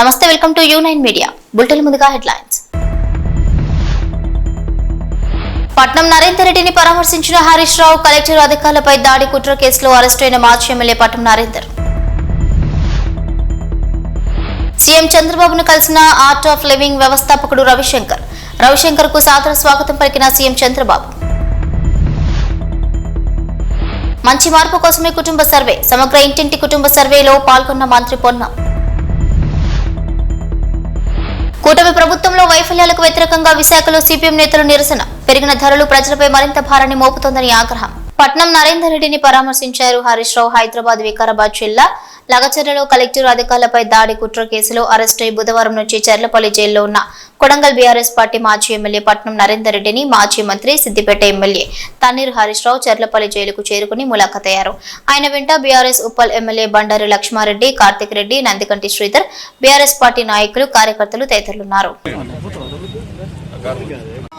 నమస్తే welcome to U nine media. Bulletin ముందుగా headlines. Patnam Narender రెడ్డిని పరామర్శించిన హరీష్ రావు కలెక్టర్ అధికారులపై దాడి కుట్ర కేసులో అరెస్టు అయిన మాజీ ఎమ్మెల్యే పట్నం నరేందర్. సీఎం చంద్రబాబును కలిసిన ఆర్ట్ ఆఫ్ లివింగ్ వ్యవస్థాపకుడు రవిశంకర్. రవిశంకర్కు సాదర స్వాగతం పలికిన సీఎం చంద్రబాబు. మంచి మార్పు కోసమే కుటుంబ సర్వే సమగ్ర ఇంటింటి కుటుంబ సర్వేలో పాల్గొన్న మంత్రి పొన్నం. కూటమి ప్రభుత్వంలో వైఫల్యాలకు వ్యతిరేకంగా విశాఖలో సిపిఎం నేతలు నిరసన. పెరిగిన ధరలు ప్రజలపై మరింత భారాన్ని మోపుతోందని ఆగ్రహం. పట్నం నరేందర్ రెడ్డిని పరామర్శించారు. హరీష్ రావు హైదరాబాద్ వికారాబాద్ జిల్లా లగచర్లలో కలెక్టర్ అధికారులపై దాడి కుట్ర కేసులో అరెస్టు అయి బుధవారం నుంచి చర్లపల్లి జైల్లో ఉన్న కొడంగల్ బీఆర్ఎస్ పార్టీ మాజీ ఎమ్మెల్యే పట్నం నరేందర్ రెడ్డిని మాజీ మంత్రి సిద్దిపేట ఎమ్మెల్యే తన్నీర్ హరీష్ రావు చర్లపల్లి జైలుకు చేరుకుని ములాఖతయ్యారు. ఆయన వెంట BRS Uppal MLA Bandaru Lakshmareddy Karthik Reddy Nandikanti Sridhar BRS party నాయకులు కార్యకర్తలు తదితరులున్నారు.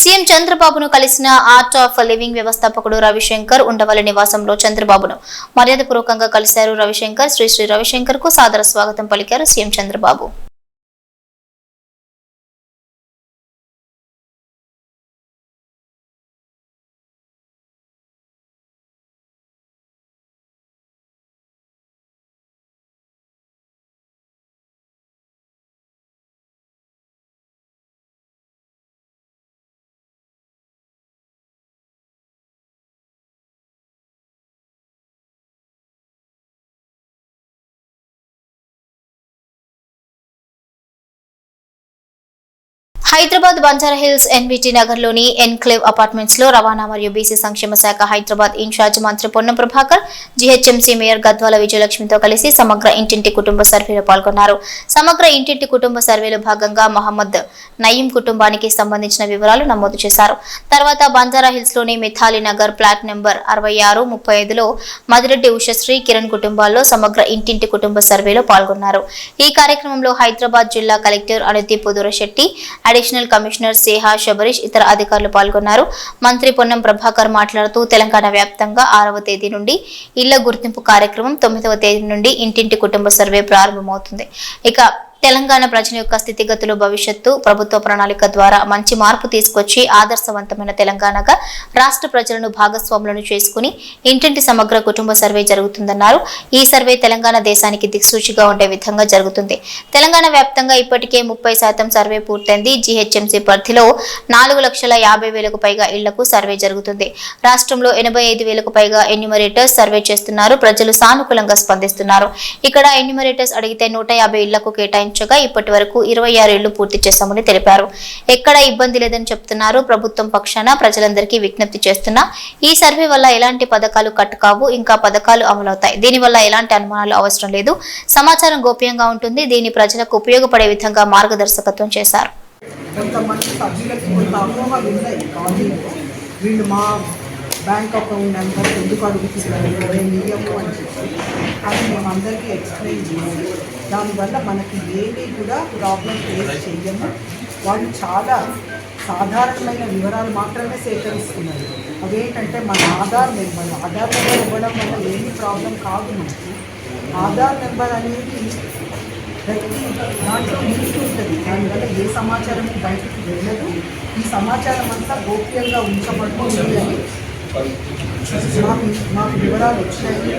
సీఎం చంద్రబాబును కలిసిన ఆర్ట్ ఆఫ్ లివింగ్ వ్యవస్థాపకుడు రవిశంకర్ ఉండవల్లి నివాసంలో చంద్రబాబును మర్యాదపూర్వకంగా కలిశారు రవిశంకర్. శ్రీ శ్రీ రవిశంకర్కు సాదర స్వాగతం పలికారు CM Chandrababu. Hyderabad Banjara hills NBT నగర్లోని ఎన్క్లేవ్ అపార్ట్మెంట్స్లో రవాణా మరియు బీసీ సంక్షేమ శాఖ హైదరాబాద్ ఇన్ఛార్జ్ మంత్రి పొన్నం ప్రభాకర్ జీహెచ్ఎంసీ మేయర్ గద్వాల విజయలక్ష్మితో కలిసి సమగ్ర ఇంటింటి కుటుంబ సర్వేలో పాల్గొన్నారు. సమగ్ర ఇంటింటి కుటుంబ సర్వేలో భాగంగా మహమ్మద్ నయీం కుటుంబానికి సంబంధించిన వివరాలు నమోదు చేశారు. తర్వాత బంజారాహిల్స్లోని మిథాలి నగర్ ప్లాట్ నెంబర్ అరవై ఆరు ముప్పై ఐదులో మదిరెడ్డి ఉషశ్రీ కిరణ్ కుటుంబాల్లో సమగ్ర ఇంటింటి కుటుంబ సర్వేలో పాల్గొన్నారు. ఈ కార్యక్రమంలో హైదరాబాద్ జిల్లా collector Anudeep Shetty additional commissioner Seha Shabarish ఇతర అధికారులు పాల్గొన్నారు. మంత్రి పొన్నం ప్రభాకర్ మాట్లాడుతూ తెలంగాణ వ్యాప్తంగా ఆరవ తేదీ నుండి ఇళ్ళ గుర్తింపు కార్యక్రమం తొమ్మిదవ తేదీ నుండి ఇంటింటి కుటుంబ సర్వే ప్రారంభమవుతుంది. ఇక తెలంగాణ ప్రజల యొక్క స్థితిగతులు భవిష్యత్తు ప్రభుత్వ ప్రణాళిక ద్వారా మంచి మార్పు తీసుకొచ్చి ఆదర్శవంతమైన తెలంగాణగా రాష్ట్ర ప్రజలను భాగస్వాములను చేసుకుని ఇంటింటి సమగ్ర కుటుంబ సర్వే జరుగుతుందన్నారు. ఈ సర్వే తెలంగాణ దేశానికి దిక్సూచిగా ఉండే విధంగా జరుగుతుంది. తెలంగాణ వ్యాప్తంగా ఇప్పటికే ముప్పై శాతం సర్వే పూర్తయింది. జీహెచ్ఎంసీ పరిధిలో నాలుగు లక్షల యాభై వేలకు పైగా ఇళ్ళకు సర్వే జరుగుతుంది. రాష్ట్రంలో ఎనభై ఐదు వేలకు పైగా ఎన్యూమరేటర్స్ సర్వే చేస్తున్నారు. ప్రజలు సానుకూలంగా స్పందిస్తున్నారు. ఇక్కడ ఎన్యూమరేటర్స్ అడిగితే నూట యాభై ఇళ్ళకు నిర్వహించగా ఇప్పటి వరకు ఇరవై ఆరు పూర్తి చేశామని తెలిపారు. ఎక్కడ ఇబ్బంది లేదని చెప్తున్నారు. ప్రభుత్వం పక్షాన ప్రజలందరికీ విజ్ఞప్తి చేస్తున్నా ఈ సర్వే వల్ల ఎలాంటి పథకాలు కట్ కావు ఇంకా పథకాలు అమలవుతాయి. దీనివల్ల ఎలాంటి అనుమానాలు అవసరం లేదు. సమాచారం గోప్యంగా ఉంటుంది. దీని ప్రజలకు ఉపయోగపడే విధంగా మార్గదర్శకత్వం చేశారు. కొంతమంది సభ్యులకు కొంత అపోహలు ఉన్నాయి వీళ్ళు మా బ్యాంక్ అకౌంట్ నెంబర్ ఎందుకు అడుగుతున్నారు? నేను ఇయ్యము అని చెప్పి. అది మేము అందరికీ ఎక్స్ప్లెయిన్ చేయాలి దానివల్ల మనకి ఏమీ కూడా ప్రాబ్లం ఫేస్ చేయము వాళ్ళు చాలా సాధారణమైన వివరాలు మాత్రమే సేకరిస్తున్నారు. అవేంటంటే మన ఆధార్ నెంబర్ ఆధార్ నెంబర్ ఇవ్వడం వల్ల ఏమీ ప్రాబ్లం కాదు మనకి. ఆధార్ నెంబర్ అనేది ప్రతి దాంట్లో లిస్ట్ ఉంటుంది. దానివల్ల ఏ సమాచారం బయటకు వెళ్ళదు. ఈ సమాచారం అంతా గోప్యంగా ఉంచబడుతుంది అని మాకు మాకు వివరాలు వచ్చినాయి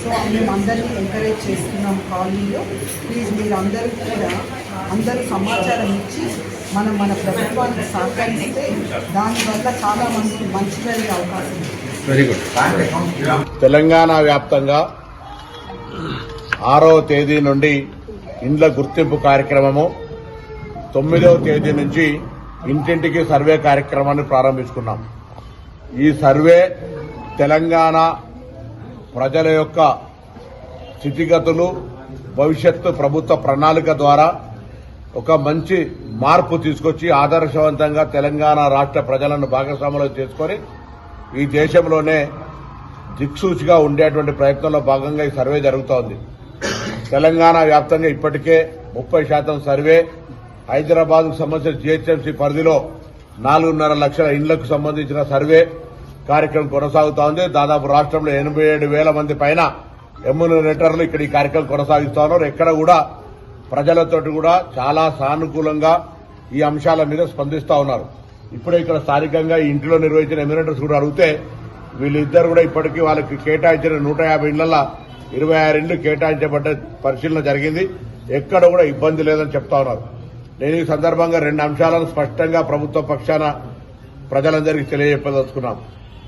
సో మేము అందరినీ ఎంకరేజ్ చేస్తున్నాం కాలనీలో. ప్లీజ్ మీరు అందరూ కూడా అందరూ సమాచారం ఇచ్చి మనం మన ప్రభుత్వానికి సహకరిస్తే దానివల్ల చాలా మందికి మంచి జరిగే అవకాశం వెరీ గుడ్ తెలంగాణ వ్యాప్తంగా ఆరో తేదీ నుండి ఇండ్ల గుర్తింపు కార్యక్రమము తొమ్మిదవ తేదీ నుంచి ఇంటింటికి సర్వే కార్యక్రమాన్ని ప్రారంభించుకున్నాం. ఈ సర్వే తెలంగాణ ప్రజల యొక్క స్థితిగతులు భవిష్యత్తు ప్రభుత్వ ప్రణాళిక ద్వారా ఒక మంచి మార్పు తీసుకొచ్చి ఆదర్శవంతంగా తెలంగాణ రాష్ట్ర ప్రజలను భాగస్వాములు చేసుకొని ఈ దేశంలోనే దిక్సూచిగా ఉండేటువంటి ప్రయత్నంలో భాగంగా ఈ సర్వే జరుగుతోంది. తెలంగాణ వ్యాప్తంగా ఇప్పటికే ముప్పై శాతం సర్వే. హైదరాబాద్కు సంబంధించిన జీహెచ్ఎంసీ పరిధిలో నాలుగున్నర లక్షల ఇండ్లకు సంబంధించిన సర్వే కార్యక్రమం కొనసాగుతోంది దాదాపు రాష్ట్రంలో ఎనభై ఏడు వేల మంది పైన ఎమ్యూనరేటర్లు ఇక్కడ ఈ కార్యక్రమం కొనసాగిస్తా ఉన్నారు. ఎక్కడ కూడా ప్రజలతోటి కూడా చాలా సానుకూలంగా ఈ అంశాల మీద స్పందిస్తా ఉన్నారు. ఇప్పుడే ఇక్కడ స్థానికంగా ఈ ఇంటిలో నిర్వహించిన ఎమ్యూనరేటర్స్ కూడా అడిగితే వీళ్ళిద్దరు కూడా ఇప్పటికీ వాళ్ళకి కేటాయించిన నూట యాభై ఇళ్ళలో ఇరవై ఆరు ఇండ్లు కేటాయించబడ్డ పరిశీలన జరిగింది. ఎక్కడ కూడా ఇబ్బంది లేదని చెప్తా ఉన్నారు. నేను ఈ సందర్భంగా రెండు అంశాలను స్పష్టంగా ప్రభుత్వ పక్షాన ప్రజలందరికీ తెలియజెప్పదలుచుకున్నాం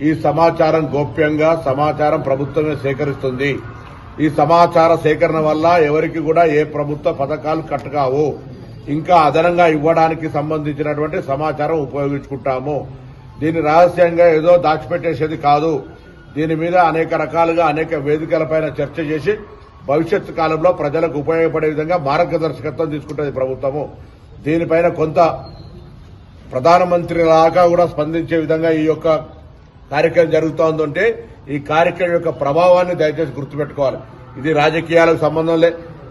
ఈ సమాచారం గోప్యంగా సమాచారం ప్రభుత్వమే సేకరిస్తుంది. ఈ సమాచార సేకరణ వల్ల ఎవరికి కూడా ఏ ప్రభుత్వ పథకాలు కట్టుకావు. ఇంకా అదనంగా ఇవ్వడానికి సంబంధించినటువంటి సమాచారం ఉపయోగించుకుంటాము. దీన్ని రహస్యంగా ఏదో దాచిపెట్టేసేది కాదు. దీని మీద అనేక రకాలుగా అనేక వేదికలపైన చర్చ చేసి భవిష్యత్ కాలంలో ప్రజలకు ఉపయోగపడే విధంగా మార్గదర్శకత్వం తీసుకుంటుంది ప్రభుత్వము. దీనిపైన కొంత ప్రధానమంత్రి లాగా కూడా స్పందించే విధంగా ఈ యొక్క కార్యక్రమం జరుగుతోందంటే ఈ కార్యక్రమం యొక్క ప్రభావాన్ని దయచేసి గుర్తుపెట్టుకోవాలి. ఇది రాజకీయాలకు సంబంధం లే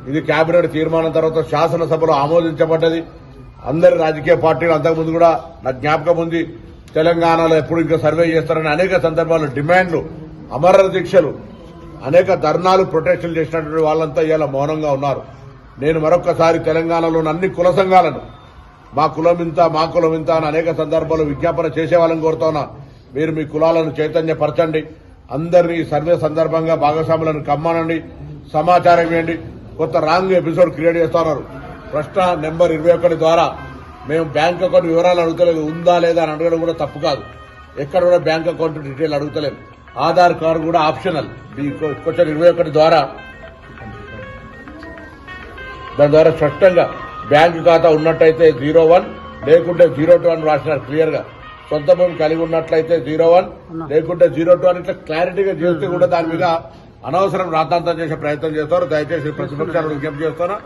ఇది కేబినెట్ తీర్మానం తర్వాత శాసనసభలో ఆమోదించబడ్డది. అందరి రాజకీయ పార్టీలు అంతకుముందు కూడా నా జ్ఞాపకం ఉంది. తెలంగాణలో ఎప్పుడు ఇంకా సర్వే చేస్తారని అనేక సందర్భాల్లో డిమాండ్లు అమర దీక్షలు అనేక ధర్నాలు ప్రొటెస్టులు చేసినటువంటి వాళ్ళంతా ఇలా మౌనంగా ఉన్నారు. నేను మరొకసారి తెలంగాణలోని అన్ని కుల సంఘాలను మా కులం ఇంత మా కులం ఇంత అని అనేక సందర్భాల్లో విజ్ఞాపన చేసేవాళ్ళని కోరుతున్నా మీరు మీ కులాలను చైతన్యపరచండి అందరినీ సర్వే సందర్భంగా భాగస్వాములను కమ్మనండి సమాచారం ఇవ్వండి. కొత్త రాంగ్ ఎపిసోడ్ క్రియేట్ చేస్తున్నారు. ప్రశ్న నెంబర్ ఇరవై ఒకటి ద్వారా మేము బ్యాంక్ అకౌంట్ వివరాలు అడుగుతలేదు ఉందా లేదా అని అడగడం కూడా తప్పు కాదు. ఎక్కడ కూడా బ్యాంక్ అకౌంట్ డీటెయిల్ అడుగుతలేదు ఆధార్ కార్డు కూడా ఆప్షనల్. క్వశ్చన్ ఇరవై ఒకటి ద్వారా దాని ద్వారా స్పష్టంగా బ్యాంకు ఖాతా ఉన్నట్టయితే జీరో వన్ లేకుంటే జీరో టూ అని రాసినారు క్లియర్గా. సొంత భూమి కలిగి ఉన్నట్లయితే జీరో వన్ లేకుంటే జీరో టూ అని ఇట్లా క్లారిటీగా చేస్తే కూడా దాని మీద అనవసరం రాతాంతం చేసే ప్రయత్నం చేస్తారు. దయచేసి ప్రతిపక్షాలను విజ్ఞప్తి చేస్తున్నా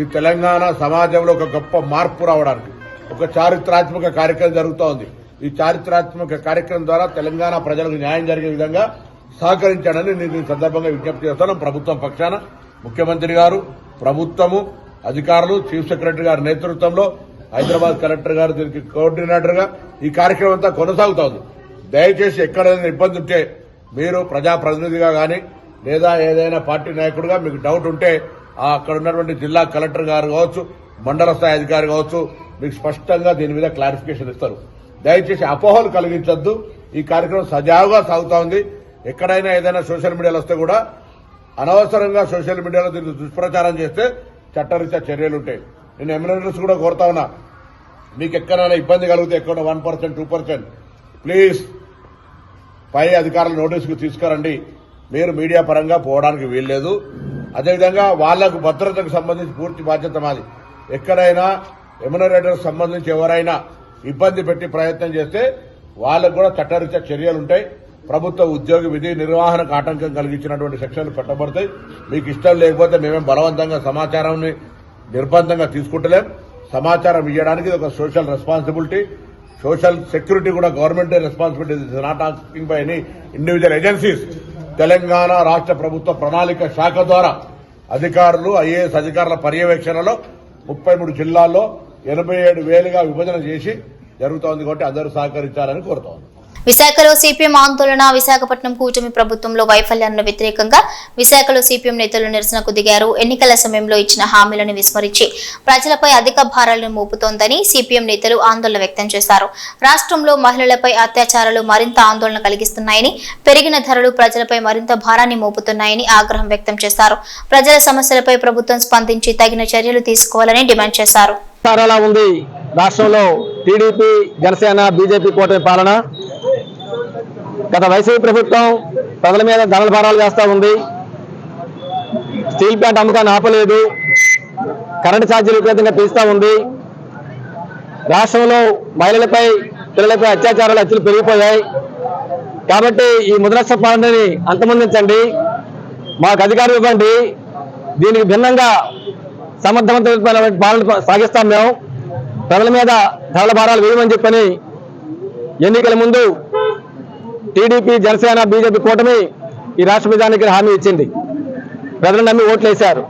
ఈ తెలంగాణ సమాజంలో ఒక గొప్ప మార్పు రావడానికి ఒక చారిత్రాత్మక కార్యక్రమం జరుగుతోంది. ఈ చారిత్రాత్మక కార్యక్రమం ద్వారా తెలంగాణ ప్రజలకు న్యాయం జరిగే విధంగా సహకరించాడని నేను ఈ సందర్భంగా విజ్ఞప్తి చేస్తున్నాం ప్రభుత్వం పక్షాన ముఖ్యమంత్రి గారు ప్రభుత్వము అధికారులు చీఫ్ సెక్రటరీ గారి నేతృత్వంలో హైదరాబాద్ కలెక్టర్ గారు దీనికి కోఆర్డినేటర్గా ఈ కార్యక్రమం అంతా కొనసాగుతోంది. దయచేసి ఎక్కడైనా ఇబ్బంది ఉంటే మీరు ప్రజాప్రతినిధిగా కానీ లేదా ఏదైనా పార్టీ నాయకుడిగా మీకు డౌట్ ఉంటే అక్కడ ఉన్నటువంటి జిల్లా కలెక్టర్ గారు కావచ్చు మండల స్థాయి అధికారి కావచ్చు మీకు స్పష్టంగా దీని మీద క్లారిఫికేషన్ ఇస్తారు. దయచేసి అపోహలు కలిగించద్దు. ఈ కార్యక్రమం సజావుగా సాగుతా ఉంది ఎక్కడైనా ఏదైనా సోషల్ మీడియాలో వస్తే కూడా అనవసరంగా సోషల్ మీడియాలో దీన్ని దుష్ప్రచారం చేస్తే చట్టరీత్యా చర్యలు ఉంటాయి. నేను ఎమ్మెల్యేస్ కూడా కోరుతా ఉన్నా. మీకు ఎక్కడైనా ఇబ్బంది కలిగితే ఎక్కడ one percent two percent please పై అధికారుల నోటీసుకు తీసుకురండి. మీరు మీడియా పరంగా పోవడానికి వీల్లేదు. అదేవిధంగా వాళ్ళకు భద్రతకు సంబంధించి పూర్తి బాధ్యత మాది. ఎక్కడైనా ఎమ్మెల్యేటర్కి సంబంధించి ఎవరైనా ఇబ్బంది పెట్టి ప్రయత్నం చేస్తే వాళ్ళకు కూడా చట్టరీత్యా చర్యలు ఉంటాయి. ప్రభుత్వ ఉద్యోగి విధి నిర్వహణకు ఆటంకం కలిగించినటువంటి సెక్షన్లు పెట్టబడతాయి. మీకు ఇష్టం లేకపోతే మేమేం బలవంతంగా సమాచారాన్ని నిర్బంధంగా తీసుకుంటలేం. సమాచారం ఇవ్వడానికి ఇది ఒక సోషల్ రెస్పాన్సిబిలిటీ సోషల్ సెక్యూరిటీ కూడా government responsibility not asking by any individual agencies Telangana రాష్ట్ర ప్రభుత్వ ప్రణాళిక శాఖ ద్వారా అధికారులు ఐఏఎస్ అధికారుల పర్యవేక్షణలో ముప్పై మూడు జిల్లాల్లో ఎనభై ఏడు వేలుగా విభజన చేసి జరుగుతోంది కాబట్టి అందరూ సహకరించాలని కోరుతోంది. విశాఖలో సిపిఎం ఆందోళన విశాఖపట్నం కూటమి ప్రభుత్వంలో వైఫల్యాలను వ్యతిరేకంగా విశాఖలో సిపిఎం నేతలు నిరసనకు దిగారు. ఎన్నికల సమయంలో ఇచ్చిన హామీలను విస్మరించి ప్రజలపై అధిక భారాలను మోపుతోందని సిపిఎం నేతలు ఆందోళన వ్యక్తం చేశారు. రాష్ట్రంలో మహిళలపై అత్యాచారాలు మరింత ఆందోళన కలిగిస్తున్నాయని పెరిగిన ధరలు ప్రజలపై మరింత భారాన్ని మోపుతున్నాయని ఆగ్రహం వ్యక్తం చేశారు. ప్రజల సమస్యలపై ప్రభుత్వం స్పందించి తగిన చర్యలు తీసుకోవాలని డిమాండ్ చేశారు. ఉంది. రాష్ట్రంలో టీడీపీ జనసేన బీజేపీ కూటమి పాలన గత వైసీపీ ప్రభుత్వం ప్రజల మీద ధనల భారాలు వేస్తూ ఉంది. స్టీల్ ప్లాంట్ అమ్మకాన్ని ఆపలేదు. కరెంటు ఛార్జీలు విపరీతంగా పెంచుతూ ఉంది. రాష్ట్రంలో మహిళలపై పిల్లలపై అత్యాచారాలు హత్యలు పెరిగిపోయాయి. కాబట్టి ఈ ముద్రక్ష పాలనని అంతమొందించండి. మాకు అధికారం ఇవ్వండి. దీనికి భిన్నంగా సమర్థవంతమైన పాలన సాగిస్తాం మేము. ప్రజల మీద ధరల భారాలు వేయమని చెప్పని ఎన్నికల ముందు టీడీపీ జనసేన బీజేపీ కూటమి ఈ రాష్ట్ర ప్రజానికి హామీ ఇచ్చింది. ప్రజలు నమ్మి ఓట్లేశారు.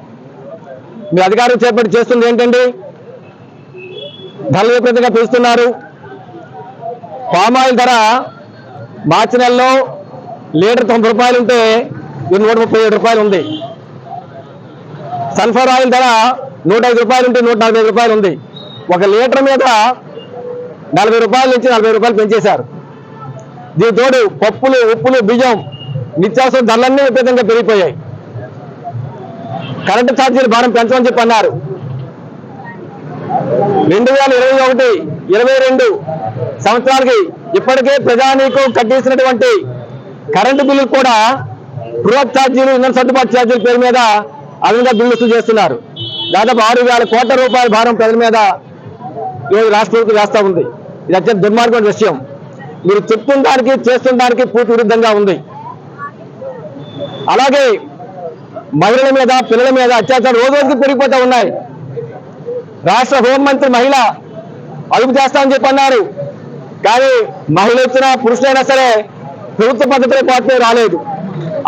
మీ అధికారం చేపట్టి చేస్తుంది ఏంటండి? ధరల విపరీతంగా పెంచుతున్నారు పామాయిల్ ధర మార్చి నెలలో లీటర్ తొంభై రూపాయలు ఉంటే ఇది నూట ముప్పై ఏడు రూపాయలు ఉంది. సల్ఫర్ ఆయిల్ ధర నూట ఐదు రూపాయలు ఉంటే నూట నలభై ఐదు రూపాయలు ఉంది. ఒక లీటర్ మీద నలభై రూపాయల నుంచి నలభై రూపాయలు పెంచేశారు. దీని తోడు పప్పులు ఉప్పులు బియ్యం నిత్యావసర ధరలన్నీ విపరీతంగా పెరిగిపోయాయి. కరెంటు ఛార్జీలు భారం పెంచమని చెప్పి అన్నారు. రెండు వేల ఇరవై ఒకటి ఇరవై రెండు సంవత్సరాలకి ఇప్పటికే ప్రజానీకు కట్టేసినటువంటి కరెంటు బిల్లు కూడా బృహత్ ఛార్జీలు ఇంధన సర్దుబాటు ఛార్జీల పేరు మీద అదనంగా బిల్లు వసూలు చేస్తున్నారు. దాదాపు ఆరు వేల కోట్ల రూపాయల భారం ప్రజల మీద ఈరోజు రాష్ట్ర ప్రభుత్వం వేస్తూ ఉంది. ఇది అత్యంత దుర్మార్గమైన విషయం. మీరు చెప్తున్న దానికి చేస్తున్న దానికి పూర్తి విరుద్ధంగా ఉంది. అలాగే మహిళల మీద పిల్లల మీద అత్యాచారం రోజు రోజుకి పెరిగిపోతూ ఉన్నాయి. రాష్ట్ర హోంమంత్రి మహిళ అదుపు చేస్తామని చెప్పి అన్నారు కానీ మహిళ వచ్చినా పురుషులైనా సరే ప్రభుత్వ పద్ధతిలో పాటు రాలేదు.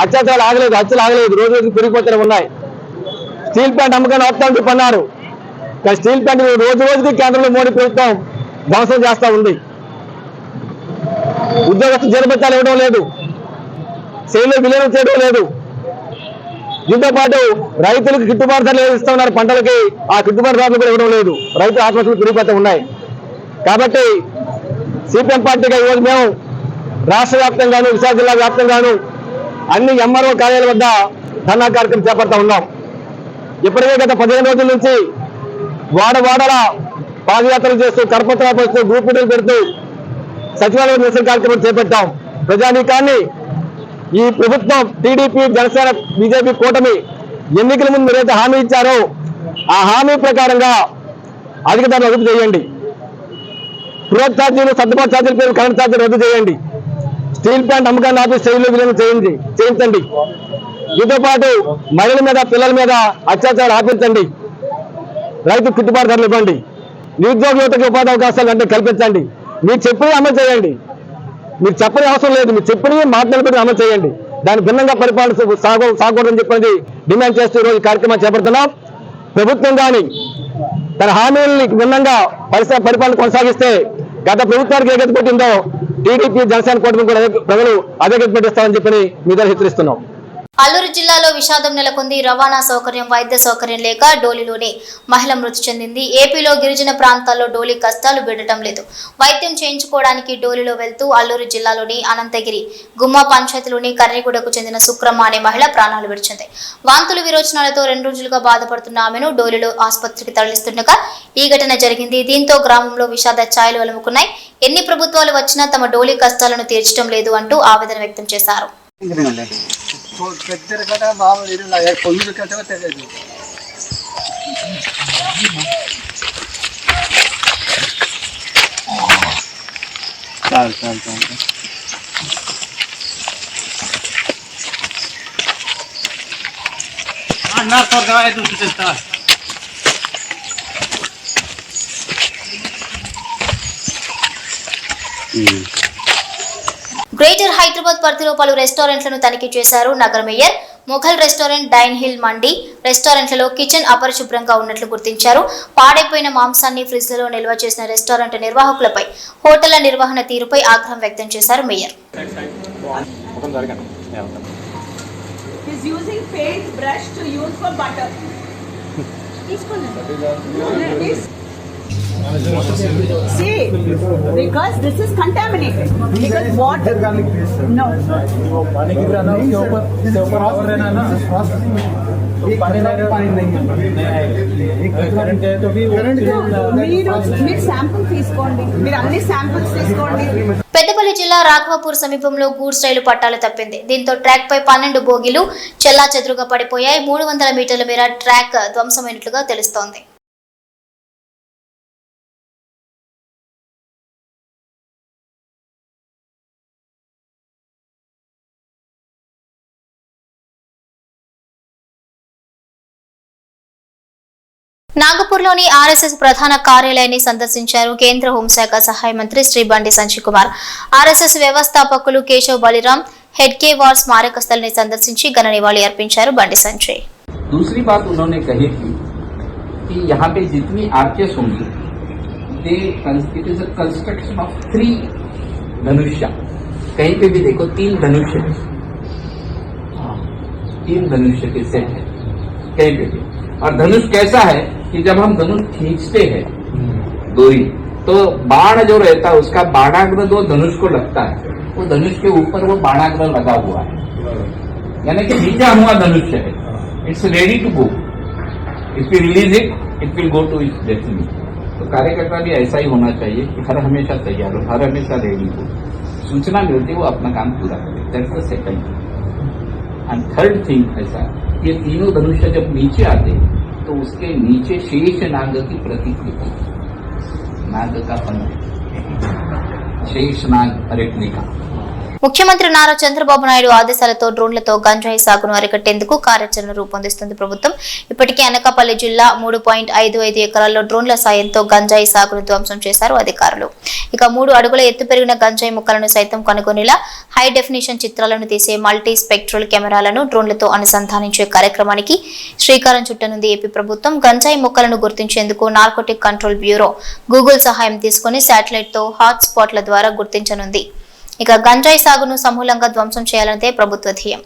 అత్యాచారాలు ఆగలేదు హత్యలు ఆగలేదు రోజు రోజుకి పెరిగిపోతూనే ఉన్నాయి. స్టీల్ ప్లాంట్ అమ్మకాన్ని ఆపుతామని చెప్పి అన్నారు కానీ స్టీల్ ప్లాంట్ రోజు రోజుకి కేంద్రంలో మోడీ ప్రభుత్వం ధ్వంసం చేస్తూ ఉంది. ఉద్యోగస్తు జీరబత్తాలు ఇవ్వడం లేదు శైలిలో విలీనం చేయడం లేదు. దీంతో పాటు రైతులకు గిట్టుబాటు ధరలు ఇస్తున్నారు పంటలకి ఆ గిట్టుబాటు ధరలు కూడా ఇవ్వడం లేదు. రైతు ఆత్మహత్యలు పెరిగిపోతూ ఉన్నాయి. కాబట్టి సిపిఎం పార్టీగా ఈరోజు మేము రాష్ట్ర వ్యాప్తంగాను విశాఖ జిల్లా వ్యాప్తంగాను అన్ని ఎంఆర్ఓ కార్యాలయాల వద్ద ధర్నా కార్యక్రమం చేపడతా ఉన్నాం. ఇప్పటికే గత పదిహేను రోజుల నుంచి వాడవాడల పాదయాత్రలు చేస్తూ కరపత్రాలు పెడుతూ గ్రూప్ మీటింగ్ పెడుతూ సచివాలయ నిరసన కార్యక్రమం చేపట్టాం. ప్రజానీకాన్ని ఈ ప్రభుత్వం టీడీపీ జనసేన బీజేపీ కూటమి ఎన్నికల ముందు మీరైతే హామీ ఇచ్చారో ఆ హామీ ప్రకారంగా అధిక ధరలు రద్దు చేయండి. బృహత్ ఛార్జీలు సర్దుబాటు ఛార్జీల పేరు కరెంట్ ఛార్జీలు రద్దు చేయండి. స్టీల్ ప్లాంట్ అమ్మకాన్ని ఆపి స్టైల్లో విలీనం చేయండి చేయించండి. దీంతో పాటు మహిళల మీద పిల్లల మీద అత్యాచారాలు ఆపించండి రైతు గిట్టుబాటు ధరలు ఇవ్వండి. నిరుద్యోగ యువతకి ఉపాధి అవకాశాలు అంటే కల్పించండి. మీరు చెప్పినవి అమలు చేయండి. మీరు చెప్పని అవసరం లేదు. మీరు చెప్పినవి మాట్లాడుకుని అమలు చేయండి. దాని భిన్నంగా పరిపాలన సాగు సాగకూడదని చెప్పినది డిమాండ్ చేస్తూ ఈ కార్యక్రమం చేపడుతున్నాం. ప్రభుత్వం కానీ తన హామీలని భిన్నంగా పరిసర పరిపాలన కొనసాగిస్తే గత ప్రభుత్వానికి ఏ గతి పెట్టిందో టీడీపీ జనసేన కూటమి కూడా ప్రజలు అదే గతి పెట్టిస్తామని చెప్పి మీ ద్వారా హెచ్చరిస్తున్నాం. అల్లూరు జిల్లాలో విషాదం నెలకొంది. రవాణా సౌకర్యం వైద్య సౌకర్యం లేక డోలీలోనే మహిళ మృతి చెందింది. ఏపీలో గిరిజన ప్రాంతాల్లో డోలీ కష్టాలు విడటం లేదు. వైద్యం చేయించుకోవడానికి డోలీలో వెళ్తూ అల్లూరు జిల్లాలోని అనంతగిరి గుమ్మ పంచాయతీలోని కర్రిగూడకు చెందిన సుక్రమ్మ అనే మహిళ ప్రాణాలు విడిచింది. వాంతులు విరోచనాలతో రెండు రోజులుగా బాధపడుతున్న ఆమెను డోలీలో ఆసుపత్రికి తరలిస్తుండగా ఈ ఘటన జరిగింది. దీంతో గ్రామంలో విషాద ఛాయలు అలుముకున్నాయి. ఎన్ని ప్రభుత్వాలు వచ్చినా తమ డోలీ కష్టాలను తీర్చడం లేదు అంటూ ఆవేదన వ్యక్తం చేశారు. పెద్ద కట మామూలు ఇరుగు పొందులు కట్ట తెలియదు చాలు చాలు చాలు అన్నా త్వరగా ఎదురు చేస్తా గ్రేటర్ హైదరాబాద్ పరిధిలో పలు రెస్టారెంట్లను తనిఖీ చేశారు. నగర mayor Mughal restaurant dine hill Mandi రెస్టారెంట్లలో కిచెన్ అపరిశుభ్రంగా ఉన్నట్లు గుర్తించారు. పాడైపోయిన మాంసాన్ని ఫ్రిడ్జ్లలో నిల్వ చేసిన రెస్టారెంట్ నిర్వాహకులపై హోటళ్ళ నిర్వహణ తీరుపై ఆగ్రహం వ్యక్తం చేశారు mayor. He's See, because this is contaminated. Because water. No. Peddapalli జిల్లా రాఘవపూర్ సమీపంలో గూడ్స్ రైలు పట్టాలు తప్పింది దీంతో ట్రాక్ పై పన్నెండు బోగీలు చెల్లా పడిపోయాయి మూడు వందల మీటర్ల మేర ట్రాక్ ధ్వంసమైనట్లుగా తెలుస్తోంది నాగపూర్లోని ఆర్ఎస్ఎస్ ప్రధాన కార్యాలయాన్ని సందర్శించారు కేంద్ర హోంశాఖ సహాయ మంత్రి శ్రీ బండి సంజయ్ కుమార్ ఆర్ఎస్ఎస్ వ్యవస్థాపకులు కేశవ్ బలిరాం హెడ్కేవార్ స్మారక స్థలిని సందర్శించి ఘన నివాళి అర్పించారు బండి సంజయ్ दूसरी बात उन्होंने कही थी कि यहाँ पे जितनी आर्चेस होंगी they it is a construction of three धनुष्य कहीं पे भी देखो तीन धनुष्य है हाँ, तीन धनुष्य के सेट है कहीं पे भी और धनुष कैसा है कि जब हम धनुष खींचते हैं डोरी तो बाण जो रहता है उसका बाणाग्र जो धनुष को लगता है वो धनुष के ऊपर वो बाणाग्र लगा हुआ है। यानी कि नीचा हुआ धनुष्य है। It's ready to go if you release it it will go to its destiny तो कार्यकर्ता भी ऐसा ही होना चाहिए कि हर हमेशा तैयार हो हर हमेशा रेडी हो। सूचना मिलती वो अपना काम पूरा करे। That's the second and third thing ऐसा ये तीनों धनुष्य जब नीचे आते तो उसके नीचे शेष नाग की प्रतिकृति। नाग का पंथ शेष नाग रेप्लिका ముఖ్యమంత్రి నారా చంద్రబాబు నాయుడు ఆదేశాలతో డ్రోన్లతో గంజాయి సాగును అరికట్టేందుకు కార్యాచరణ రూపొందిస్తుంది ప్రభుత్వం. ఇప్పటికే అనకాపల్లి జిల్లా మూడు పాయింట్ ఐదు ఐదు ఎకరాల్లో డ్రోన్ల సాయంతో గంజాయి సాగును ధ్వంసం చేశారు అధికారులు. ఇక మూడు అడుగుల ఎత్తు పెరిగిన గంజాయి ముక్కలను సైతం కనుగొనేలా హై డెఫినేషన్ చిత్రాలను తీసే మల్టీ స్పెక్ట్రల్ కెమెరాలను డ్రోన్లతో అనుసంధానించే కార్యక్రమానికి శ్రీకారం చుట్టనుంది ఏపీ ప్రభుత్వం. గంజాయి మొక్కలను గుర్తించేందుకు నార్కోటిక్ కంట్రోల్ బ్యూరో గూగుల్ సహాయం తీసుకుని సాటిలైట్తో హాట్ స్పాట్ల ద్వారా గుర్తించనుంది. ఇక గంజాయి సాగును సమూలంగా ధ్వంసం చేయాలన్నదే ప్రభుత్వ ధ్యేయం.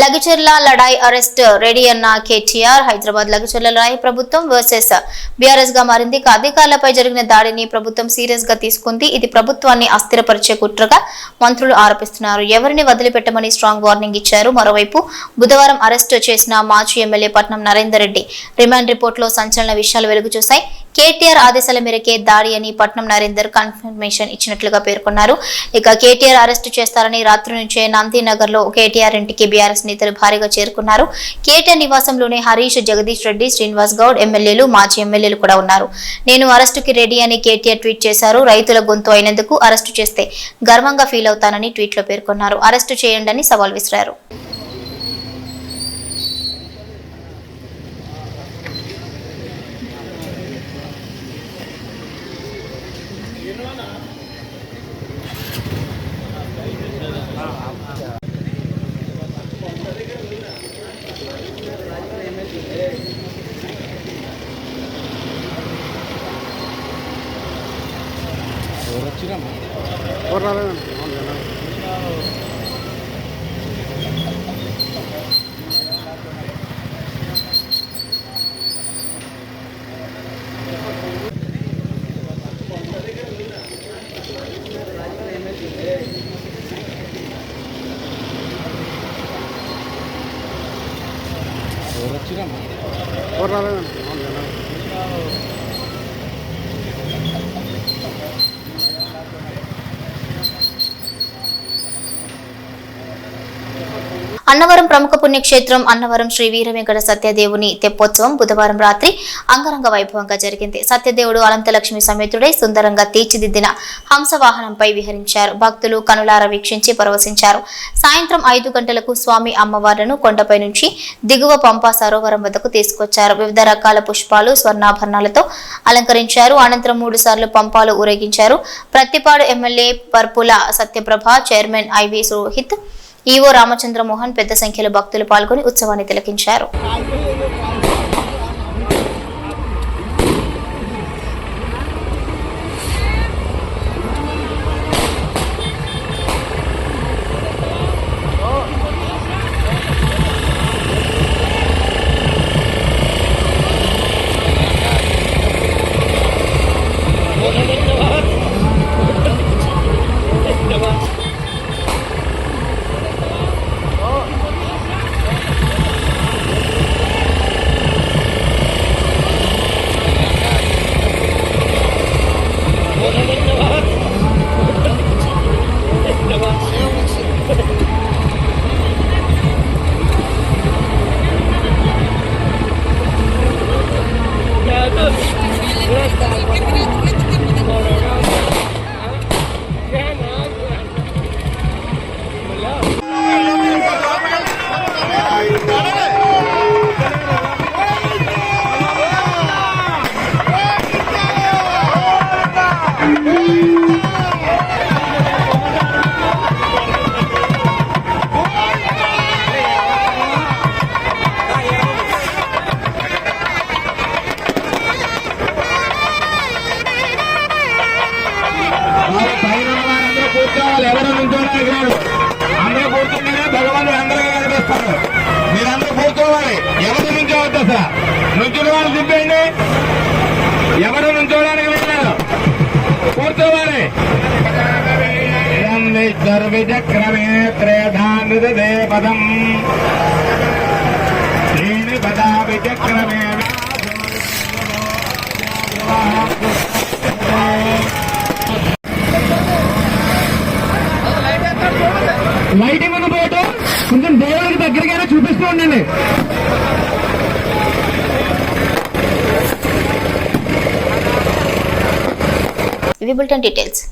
లగచర్ల లడాయి అరెస్ట్ రెడీ అన్న కేటీఆర్. హైదరాబాద్ లగచర్ల లడాయ్ ప్రభుత్వం వర్సెస్ బీఆర్ఎస్గా మారింది. అధికారులపై జరిగిన దాడిని ప్రభుత్వం సీరియస్గా తీసుకుంది. ఇది ప్రభుత్వాన్ని అస్థిరపరిచే కుట్రగా మంత్రులు ఆరోపిస్తున్నారు. ఎవరిని వదిలిపెట్టమని స్ట్రాంగ్ వార్నింగ్ ఇచ్చారు. మరోవైపు బుధవారం అరెస్ట్ చేసిన మాజీ ఎమ్మెల్యే పట్నం నరేందర్ రెడ్డి రిమాండ్ రిపోర్ట్లో సంచలన విషయాలు వెలుగు చూశాయి. కేటీఆర్ ఆదేశాల మేరకే దాడి అని పట్నం నరేందర్ కన్ఫర్మేషన్ ఇచ్చినట్లుగా పేర్కొన్నారు. ఇక కేటీఆర్ అరెస్టు చేస్తారని రాత్రి నుంచే నందినగర్లో కేటీఆర్ ఇంటికి బీఆర్ఎస్ నేతలు భారీగా చేరుకున్నారు. కేటీఆర్ నివాసంలోనే హరీష్ జగదీష్ రెడ్డి శ్రీనివాస్ గౌడ్ ఎమ్మెల్యేలు మాజీ ఎమ్మెల్యేలు కూడా ఉన్నారు. నేను అరెస్టుకి రెడీ అని కేటీఆర్ ట్వీట్ చేశారు. రైతుల గొంతు అయినందుకు అరెస్టు చేస్తే గర్వంగా ఫీల్ అవుతానని ట్వీట్లో పేర్కొన్నారు. అరెస్టు చేయండి అని సవాల్ విసిరారు. Sigamos. Por అన్నవరం ప్రముఖ పుణ్యక్షేత్రం అన్నవరం శ్రీ వీర వెంకట సత్యదేవుని తెప్పోత్సవం బుధవారం రాత్రి అంగరంగ వైభవంగా జరిగింది. సత్యదేవుడు అనంతలక్ష్మి సమేతుడై సుందరంగా తీర్చిదిద్దిన హంస వాహనంపై విహరించారు. భక్తులు కనులార వీక్షించి పరవశించారు. సాయంత్రం ఐదు గంటలకు స్వామి అమ్మవార్లను కొండపై నుంచి దిగువ పంపా సరోవరం వద్దకు తీసుకొచ్చారు. వివిధ రకాల పుష్పాలు స్వర్ణాభరణాలతో అలంకరించారు. అనంతరం మూడు సార్లు పంపాలు ఊరేగించారు. Prathipadu MLA Parupula Satyaprabha chairman IV Sohit EO Ramachandra Mohan పెద్ద సంఖ్యలో భక్తులు పాల్గొని ఉత్సవాన్ని తిలకించారు. విచక్రమే త్రేధానుదే పదం శ్రీని పదా విచక్రమే లైటింగ్ ఉన్న పోటు కొంచెం దేవుడికి దగ్గరగానే చూపిస్తూ ఉండండి. ఇవి బులెటిన్ డీటెయిల్స్